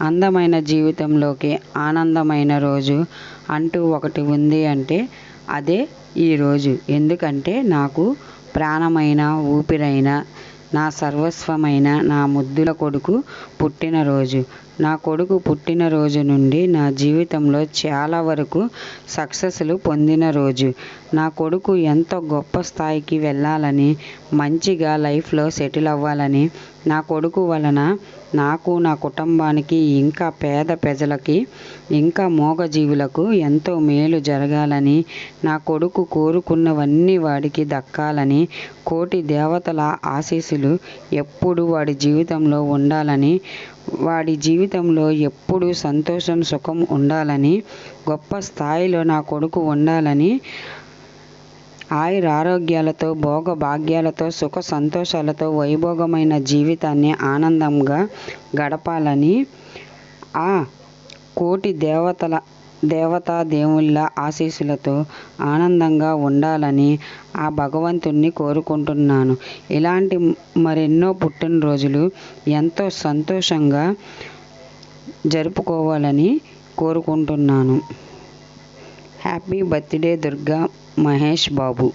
అందమైన జీవితంలోకి ఆనందమైన రోజు అంటూ ఒకటి ఉంది అంటే అదే ఈరోజు ఎందుకంటే నాకు ప్రాణమైన ఊపిరైన నా సర్వస్వమైన నా ముద్దుల కొడుకు పుట్టినరోజు నా కొడుకు పుట్టినరోజు నుండి నా జీవితంలో చాలా వరకు సక్సెస్లు పొందిన రోజు. నా కొడుకు ఎంతో గొప్ప స్థాయికి వెళ్ళాలని మంచిగా లైఫ్లో సెటిల్ అవ్వాలని నా కొడుకు వలన నాకు నా కుటుంబానికి ఇంకా పేద ప్రజలకి ఇంకా మూగజీవులకు ఎంతో మేలు జరగాలని నా కొడుకు కోరుకున్నవన్నీ వాడికి దక్కాలని కోటి దేవతల ఆశీస్సులు ఎప్పుడు వాడి జీవితంలో ఉండాలని వాడి జీవితంలో ఎప్పుడు సంతోషం సుఖం ఉండాలని గొప్ప స్థాయిలో నా కొడుకు ఉండాలని ఆయుర ఆరోగ్యాలతో భోగ భాగ్యాలతో సుఖ సంతోషాలతో వైభోగమైన జీవితాన్ని ఆనందంగా గడపాలని ఆ కోటి దేవతల దేవతా దేవుళ్ళ ఆశీస్సులతో ఆనందంగా ఉండాలని ఆ భగవంతుణ్ణి కోరుకుంటున్నాను. ఇలాంటి మరెన్నో పుట్టినరోజులు ఎంతో సంతోషంగా జరుపుకోవాలని కోరుకుంటున్నాను. Happy birthday Durga Mahesh Babu.